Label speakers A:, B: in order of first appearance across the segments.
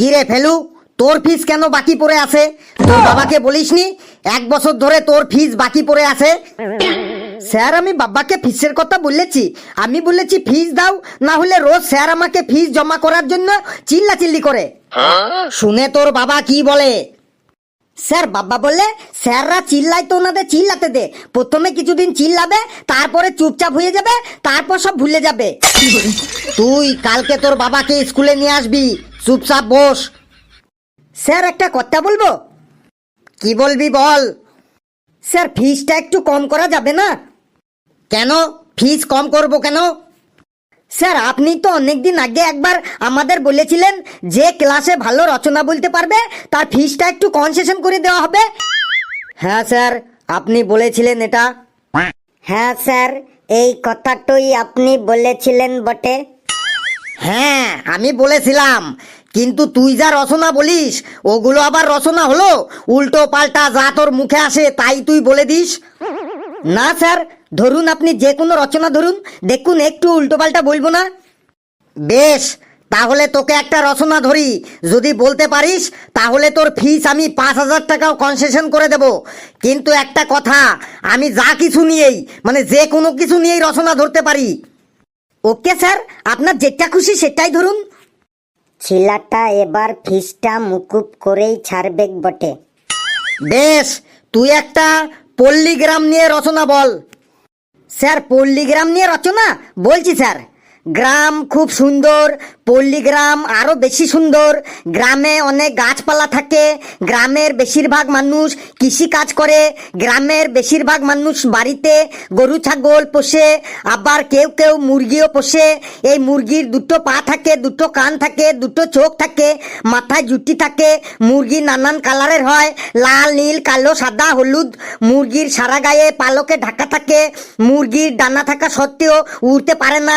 A: কি রে ফেলু, তোর ফিস কেন বাকি পড়ে আছে? তোর বাবাকে বলিসনি, এক বছর ধরে তোর ফিস বাকি পড়ে আছে? স্যার, আমি বাবাকে ফিসের কথা বলেছি। আমি বলেছি ফিস দাও, না হলে রোজ স্যার আমাকে ফিস জমা করার জন্য চিল্লা চিল্লি করে। শুনে তোর বাবা কি বলে? স্যার, বাবা বললে, স্যাররা চিল্লাই তো ওনাদের চিল্লাতে দে। প্রথমে কিছুদিন চিল্লাবে, তারপরে চুপচাপ হয়ে যাবে, তারপর সব ভুলে যাবে। তুই কালকে তোর বাবাকে স্কুলে নিয়ে আসবি। চুপচাপ বস। স্যার একটা কথা বলব? কি বলবি বল? স্যার ফিজটা একটু কম করা যাবে না? কেন? ফিস কম করব কেন? স্যার আপনি তো অনেকদিন আগে একবার আমাদের বলেছিলেন যে ক্লাসে ভালো রচনা বলতে পারবে তার ফিজটা একটু কনসেশন করে দেওয়া হবে। হ্যাঁ স্যার আপনি বলেছিলেন এটা।
B: হ্যাঁ স্যার এই কথাটাই আপনি বলেছিলেন বটে।
A: হ্যাঁ আমি বলেছিলাম। কিন্তু তুই যা রচনা বলিস, ওগুলো আবার রচনা হলো? উল্টো পাল্টা যা তোর মুখে আসে, তাই তুই বলে দিস। না, স্যার, ধরুন আপনি যে কোনো রচনা ধরুন, দেখুন, একটু উল্টো পাল্টা বলব না। বেশ, তাহলে তোকে একটা রচনা ধরি। যদি বলতে পারিস, তাহলে তোর ফিস আমি পাঁচ হাজার টাকাও কনসেশন করে দেব। কিন্তু একটা কথা, আমি যা কিছু নিয়েই মানে যে কোনো কিছু নিয়েই রচনা ধরতে পারি। ওকে স্যার আপনার যেটা খুশি সেটাই ধরুন।
B: ছিলাটা এবার ফিসটা মুকুব করেই ছাড়বে বটে।
A: বেশ তুই একটা পল্লিগ্রাম নিয়ে রচনা বল। স্যার পল্লীগ্রাম নিয়ে রচনা? বলছি স্যার। গ্রাম খুব সুন্দর, পল্লীগ্রাম আরও বেশি সুন্দর। গ্রামে অনেক গাছপালা থাকে, গ্রামের বেশিরভাগ মানুষ কৃষি কাজ করে, গ্রামের বেশিরভাগ মানুষ বাড়িতে গরু, ছাগল পোষে, আবার কেউ কেউ মুরগিও পোষে। এই মুরগির দুটো পা থাকে, দুটো কান থাকে, দুটো চোখ থাকে, মাথায় জুটি থাকে, মুরগি নানান কালারের হয়, লাল, নীল, কালো, সাদা, হলুদ। মুরগির সারা গায়ে পালকে ঢাকা থাকে, মুরগির ডানা থাকা সত্ত্বেও উড়তে পারে না।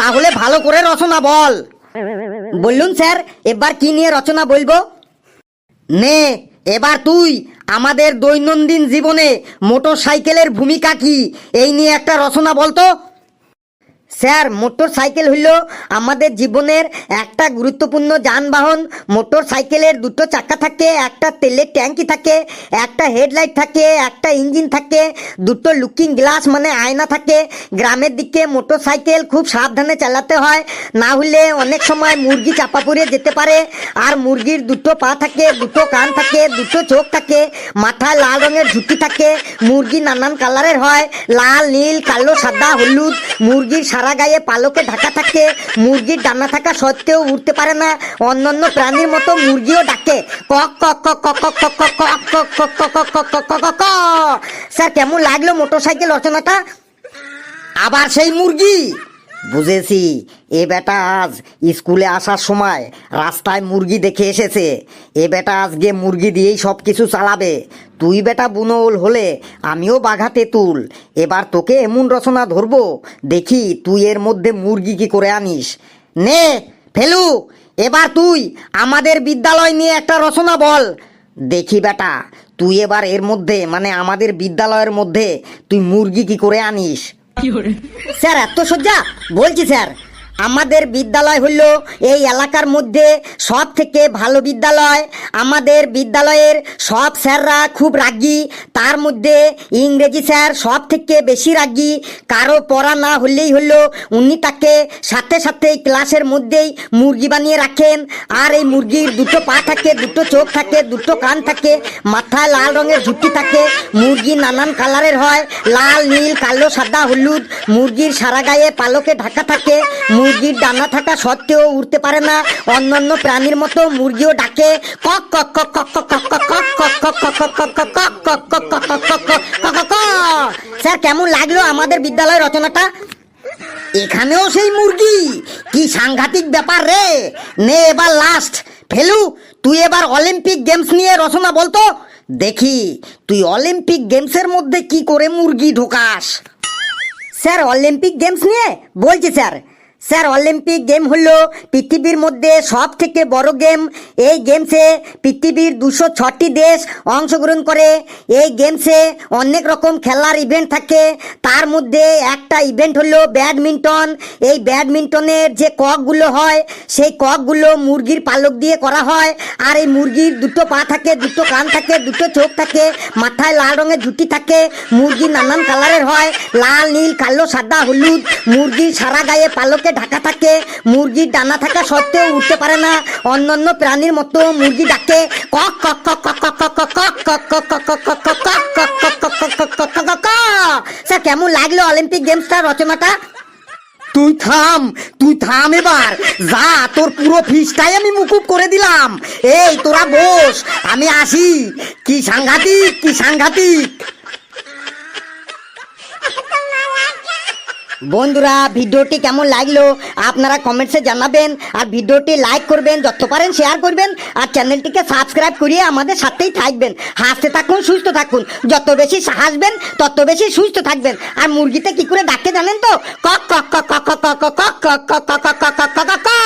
A: তাহলে ভালো করে রচনা বল। বললুন স্যার, এবার কি নিয়ে রচনা বলব? নে, এবার তুই আমাদের দৈনন্দিন জীবনে মোটর সাইকেলের ভূমিকা কি? এই নিয়ে একটা রচনা বলতো? স্যার মোটর সাইকেল হইল আমাদের জীবনের একটা গুরুত্বপূর্ণ যানবাহন। মোটর সাইকেলের দুটো চাকা থাকে, একটা তেলের ট্যাঙ্কি থাকে, একটা হেডলাইট থাকে, একটা ইঞ্জিন থাকে, দুটো লুকিং গ্লাস মানে আয়না থাকে। গ্রামের দিকে মোটর সাইকেল খুব সাবধানে চালাতে হয়, না হলে অনেক সময় মুরগি চাপা পড়ে যেতে পারে। আর মুরগির দুটো পা থাকে, দুটো কান থাকে, দুটো চোখ থাকে মাথায় লাল রঙের ঝুঁকি থাকে, মুরগি নানান কালারের হয়, লাল, নীল, কালো, সাদা, হলুদ। মুরগির সারা গায়ে পালকে ঢাকা থাকে মুরগির ডানা থাকা সত্ত্বেও উঠতে পারে না অন্যান্য প্রাণীর মতো মুরগিও ডাকে কক কক কক কক কক কক কক কক কক কক কক কক কক কক কক কক। স্যার কেমন লাগল মোটরসাইকেল রচনাটা আবার সেই মুরগি বুঝেছি, এ বেটা আজ স্কুলে আসার সময় রাস্তায় মুরগি দেখে এসেছে। এ বেটা আজকে মুরগি দিয়েই সব কিছু চালাবে। তুই বেটা বুনোল হলে আমিও বাঘা তেঁতুল। এবার তোকে এমন রচনা ধরবো, দেখি তুই এর মধ্যে মুরগি কি করে আনিস। নে, ফেলু, এবার তুই আমাদের বিদ্যালয় নিয়ে একটা রচনা বল। দেখি বেটা, তুই এবার এর মধ্যে মানে আমাদের বিদ্যালয়ের মধ্যে তুই মুরগি কি করে আনিস? স্যার এত সজ্জা বলছি স্যার। আমাদের বিদ্যালয় হলো এই এলাকার মধ্যে সব থেকে ভালো বিদ্যালয়। আমাদের বিদ্যালয়ের সব স্যাররা খুব রাগী, তার মধ্যে ইংরেজি স্যার সব থেকে বেশি রাগী। কারও পড়া না হলেই হলো উনি তাকে সাথে সাথে ক্লাসের মধ্যেই মুরগি বানিয়ে রাখেন। আর এই মুরগির দুটো পা থাকে, দুটো চোখ থাকে, দুটো কান থাকে, মাথায় লাল রঙের ঝুঁটি থাকে। মুরগি নানান কালারের হয়, লাল, নীল, কালো, সাদা, হলুদ। মুরগির সারা গায়ে পালকে ঢাকা থাকে। মুরগির ডানা থাকা সত্ত্বেও উড়তে পারে না অন্যান্য প্রাণীর মতো মুরগিও ডাকে কক কক কক কক কক কক কক কক কক কক কক কক কক কক কক কক কক কক কক। স্যার কেমন লাগল আমাদের বিদ্যালয় রচনাটা এখানেও সেই মুরগি কি সাংঘাতিক ব্যাপার রে নে এবার লাস্ট ফেলু তুই এবার অলিম্পিক গেমস নিয়ে রচনা বলতো দেখি তুই অলিম্পিক গেমসের মধ্যে কি করে মুরগি ঢোকাস স্যার অলিম্পিক গেমস নিয়ে বলছি স্যার স্যার, অলিম্পিক গেম হলো পৃথিবীর মধ্যে সব থেকে বড় গেম। এই গেমসে পৃথিবীর দুশো ছটি দেশ অংশগ্রহণ করে। এই গেমসে অনেক রকম খেলার ইভেন্ট থাকে। তার মধ্যে একটা ইভেন্ট হলো ব্যাডমিন্টন। এই ব্যাডমিন্টনের যে ককগুলো হয়, সেই ককগুলো মুরগির পালক দিয়ে করা হয়। আর এই মুরগির দুটো পা থাকে, দুটো কান থাকে, দুটো চোখ থাকে, মাথায় লাল রঙের ঝুটি থাকে, মুরগি নানান কালারের হয়, লাল, নীল, কালো, সাদা, হলুদ। মুরগির সারা গায়ে পালকে ঢাকা থাকে মুরগির ডানা থাকা সত্ত্বেও উঠতে পারে না অন্যান্য প্রাণীর মতো মুরগি ডাকে কক কক কক কক কক কক কক কক কক কক কক কক কক কক কক। স্যার কেমন লাগল অলিম্পিক গেমসটা রচনাটা তুই থাম তুই থাম এবার যা তোর পুরো ফিসটাই আমি মুকুব করে দিলাম এই তোরা বস আমি আসি কি সাংঘাতিক কি সাংঘাতিক বন্ধুরা ভিডিওটি কেমন লাগল আপনারা কমেন্টসে জানাবেন আর ভিডিওটি লাইক করবেন যত পারেন শেয়ার করবেন আর চ্যানেলটিকে সাবস্ক্রাইব করিয়ে আমাদের সাথেই থাকবেন হাসতে থাকুন সুস্থ থাকুন যত বেশি হাসবেন তত বেশি সুস্থ থাকবেন আর মুরগিতে কি করে ডাকে জানেন তো কক কক কক কক কক কক কক কক কক কক কক কক